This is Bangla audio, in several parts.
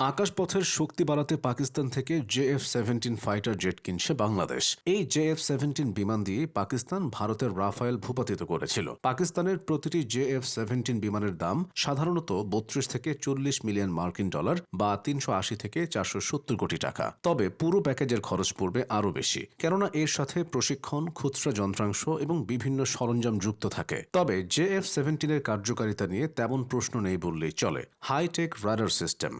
আকাশপথের শক্তি বাড়াতে পাকিস্তান থেকে জেএফ সেভেন্টিন ফাইটার জেট কিনছে বাংলাদেশ। এই জেএফ সেভেন্টিন বিমান দিয়ে পাকিস্তান ভারতের রাফায়েল ভূপাতিত করেছিল। পাকিস্তানের প্রতিটি জেএফ সেভেন্টিন বিমানের দাম সাধারণত বত্রিশ থেকে চল্লিশ মিলিয়ন মার্কিন ডলার বা তিনশো আশি থেকে চারশো সত্তর কোটি টাকা। তবে পুরো প্যাকেজের খরচ পড়বে আরও বেশি। কেননা এর সাথে প্রশিক্ষণ, খুচরা যন্ত্রাংশ এবং বিভিন্ন সরঞ্জাম যুক্ত থাকে। তবে জেএফ সেভেন্টিনের কার্যকারিতা নিয়ে তেমন প্রশ্ন নেই বললেই চলে। Hitech radar system.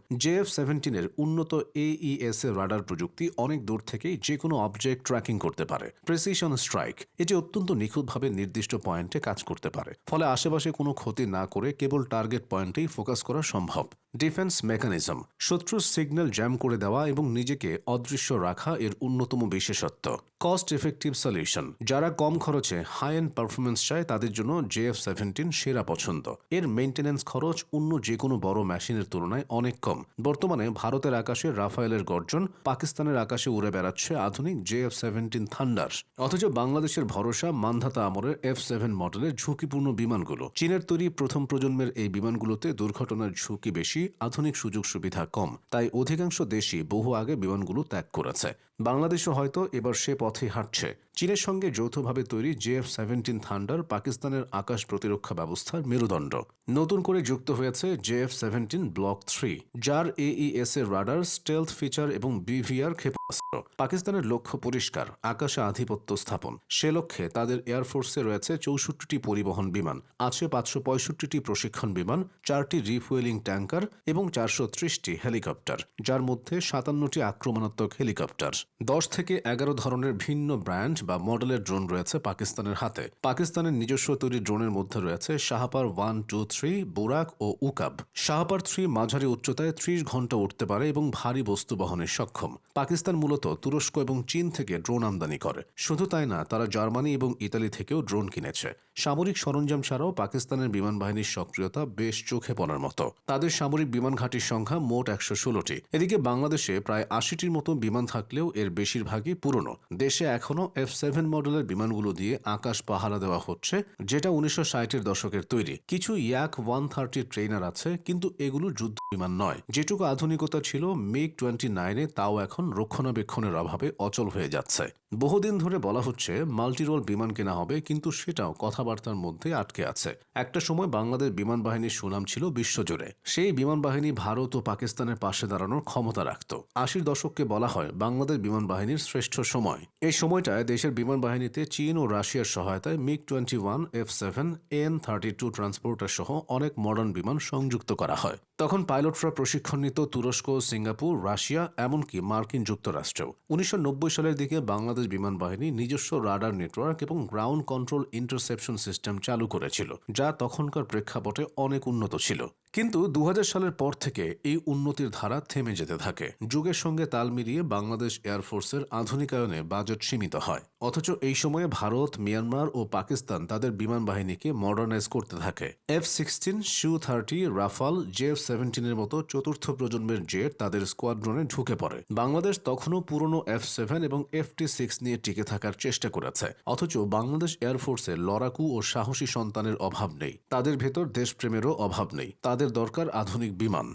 জেএফ সেভেন্টিনের উন্নত এইএস এর রাডার প্রযুক্তি অনেক দূর থেকেই যে কোনো অবজেক্ট ট্র্যাকিং করতে পারে। প্রেসিশন স্ট্রাইক এটি অত্যন্ত নিখুঁতভাবে নির্দিষ্ট পয়েন্টে কাজ করতে পারে। ফলে আশেপাশে কোনো ক্ষতি না করে কেবল টার্গেট পয়েন্টেই ফোকাস করা সম্ভব। ডিফেন্স মেকানিজম শত্রুর সিগন্যাল জ্যাম করে দেওয়া এবং নিজেকে অদৃশ্য রাখা এর অন্যতম বিশেষত্ব। কস্ট এফেক্টিভ সলিউশন যারা কম খরচে হাই এন্ড পারফরমেন্স চায় তাদের জন্য জেএফ সেভেন্টিন সেরা পছন্দ। এর মেইনটেন্যান্স খরচ অন্য যে কোনো বড় মেশিনের তুলনায় অনেক কম। বর্তমানে ভারতের আকাশে রাফায়েলের গর্জন, পাকিস্তানের আকাশে উড়ে বেড়াচ্ছে আধুনিক জেএফ সেভেন্টিন থান্ডার। অথচ বাংলাদেশের ভরসা, মান্ধাতা আমরের এফ সেভেন মডেলের ঝুঁকিপূর্ণ বিমানগুলো। চীনের তৈরি প্রথম প্রজন্মের এই বিমানগুলোতে দুর্ঘটনার ঝুঁকি বেশি, আধুনিক সুযোগ সুবিধা কম। তাই অধিকাংশ দেশই বহু আগে বিমানগুলো ত্যাগ করেছে। বাংলাদেশও হয়তো এবার সে পথে হাঁটছে। চীনের সঙ্গে যৌথভাবে তৈরি জেএফ সেভেন্টিন থান্ডার পাকিস্তানের আকাশ প্রতিরক্ষা ব্যবস্থার মেরুদণ্ড। নতুন করে যুক্ত হয়েছে J F seventeen block three, যার এইএস এর রাডার, স্টেলথ ফিচার এবং বিভিআর ক্ষেপণাস্ত্র। পাকিস্তানের লক্ষ্য পরিষ্কার, আকাশে আধিপত্য স্থাপন। সে লক্ষ্যে তাদের এয়ারফোর্সে রয়েছে চৌষট্টিটি পরিবহন বিমান, আছে পাঁচশো পঁয়ষট্টিটি প্রশিক্ষণ বিমান, চারটি রিফুয়েলিং ট্যাঙ্কার এবং চারশো ত্রিশটি হেলিকপ্টার, যার মধ্যে সাতান্নটি আক্রমণাত্মক হেলিকপ্টার। দশ থেকে এগারো ধরনের ভিন্ন ব্র্যান্ড বা মডেলের ড্রোন রয়েছে পাকিস্তানের হাতে। পাকিস্তানের নিজস্ব তৈরি ড্রোনের মধ্যে রয়েছে Shahpar one two three Burraq ও উকাব শাহাপার থ্রি মাঝারি উচ্চতায় ত্রিশ ঘণ্টা উঠতে পারে এবং ভারী বস্তু বহনে সক্ষম। পাকিস্তান মূলত তুরস্ক এবং চীন থেকে ড্রোন আমদানি করে। শুধু তাই না, তারা জার্মানি এবং ইতালি থেকেও ড্রোন কিনেছে। সামরিক সরঞ্জাম ছাড়াও পাকিস্তানের বিমান বাহিনীর সক্রিয়তা বেশ চোখে পড়ার মতো। তাদের সামরিক বিমান ঘাঁটির সংখ্যা মোট একশো ষোলোটি। এদিকে বাংলাদেশে প্রায় আশিটির মতো বিমান থাকলেও এর বেশিরভাগই পুরনো। দেশে এখনও এফ সেভেন মডেলের বিমানগুলো দিয়ে আকাশ পাহারা দেওয়া হচ্ছে, যেটা উনিশশো ষাটের দশকের তৈরি। কিছু ইয়াক ওয়ান থার্টি ট্রেনার আছে, কিন্তু এগুলো যুদ্ধ বিমান নয়, যেটুকু আধুনিকতা ছিল মিগ টোয়েন্টি নাইনে তাও এখন রক্ষণাবেক্ষণের অভাবে অচল হয়ে যাচ্ছে। বহুদিন ধরে বলা হচ্ছে, মাল্টিরোল বিমান কেনা হবে, কিন্তু সেটাও কথাবার্তার মধ্যে আটকে আছে। একটা সময় বাংলাদেশ বিমান বাহিনীর সুনাম ছিল বিশ্বজুড়ে। সেই বিমান বাহিনী ভারত ও পাকিস্তানের পাশে দাঁড়ানোর ক্ষমতা রাখত। আশির দশককে বলা হয় বাংলাদেশ বিমান বাহিনীর শ্রেষ্ঠ সময়। এই সময়টায় দেশের বিমান বাহিনীতে চীন ও রাশিয়ার সহায়তায় MiG twenty one, F seven, N thirty two transporter সহ অনেক মডার্ন বিমান সংযুক্ত করা হয়। তখন পাইলটরা প্রশিক্ষণ তুরস্ক, সিঙ্গাপুর, রাশিয়া, এমনকি মার্কিন যুক্তরাষ্ট্রেও। উনিশশো সালের দিকে বাংলাদেশ বিমান বাহিনী নিজস্ব রাডার নেটওয়ার্ক এবং গ্রাউন্ড কন্ট্রোল ইন্টারসেপশন সিস্টেম চালু করেছিল, যা তখনকার প্রেক্ষাপটে অনেক উন্নত ছিল। কিন্তু দু হাজার সালের পর থেকে এই উন্নতির ধারা থেমে যেতে থাকে। যুগের সঙ্গে তাল মিলিয়ে বাংলাদেশ এয়ারফোর্সের আধুনিকায়নে বাজেট সীমিত হয়। অথচ এই সময়ে ভারত, মিয়ানমার ও পাকিস্তান তাদের বিমান বাহিনীকে মডার্নাইজ করতে থাকে। F sixteen Su thirty Rafale JF সেভেন্টিনের মতো চতুর্থ প্রজন্মের জেট তাদের স্কোয়াড্রনে ঢুকে পড়ে। বাংলাদেশ তখনও পুরনো এফ সেভেন এবং এফ টি সিক্স নিয়ে টিকে থাকার চেষ্টা করেছে। অথচ বাংলাদেশ এয়ারফোর্সে লড়াকু ও সাহসী সন্তানের অভাব নেই। তাদের ভেতর দেশপ্রেমেরও অভাব নেই। তাদের দরকার আধুনিক বিমান।